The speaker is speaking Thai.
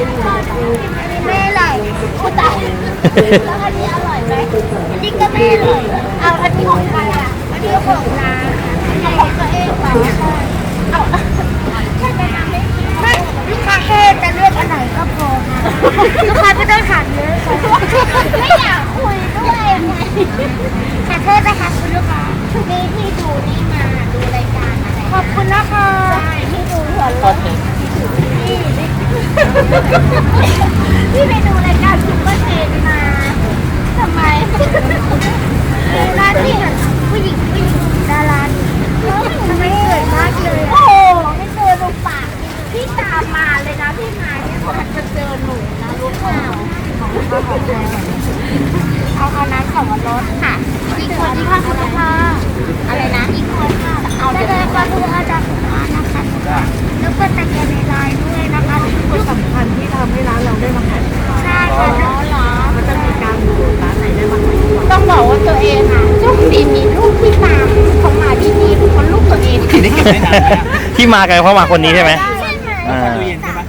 ไม่อร่อยกูตายแล้วอันนี้อร่อยไหมอันนี้ก็ไม่อร่อยเอาอันนี้ของใครอะอันนี้ของน้าเอาของตัวเองไปเอาแค่จะทำไม่ไม่ลูกค้าแค่จะเลือกอันไหนก็พอนะลูกค้าไม่ต้องถามเยอะไม่อยากคุยด้วยไงขอโทษนะคะคุณลูกค้านี่ที่ดูนี่มาดูรายการอะไรขอบคุณนะคะใช่ที่ดูหัวเราะที่ ที่ไปดูรายการซุปเปอร์เทนมาทำไมดูหน้าที่ผู้หญิงผู้หญิงดาราทำไมสวยมากเลยโอ้โหไม่เจอดูปากพี่ตามมาเลยนะพี่มาเนี่ยมันจะเจอหนูนะรู้เปล่าเอาเอาน้ำสองรสค่ะอีกคนที่ข้างคุณค่ะอะไรนะ ที่มากันเพราะมาคนนี้ใช่ไหมใช่ไหมอ่า ตู้เย็นใช่ไหม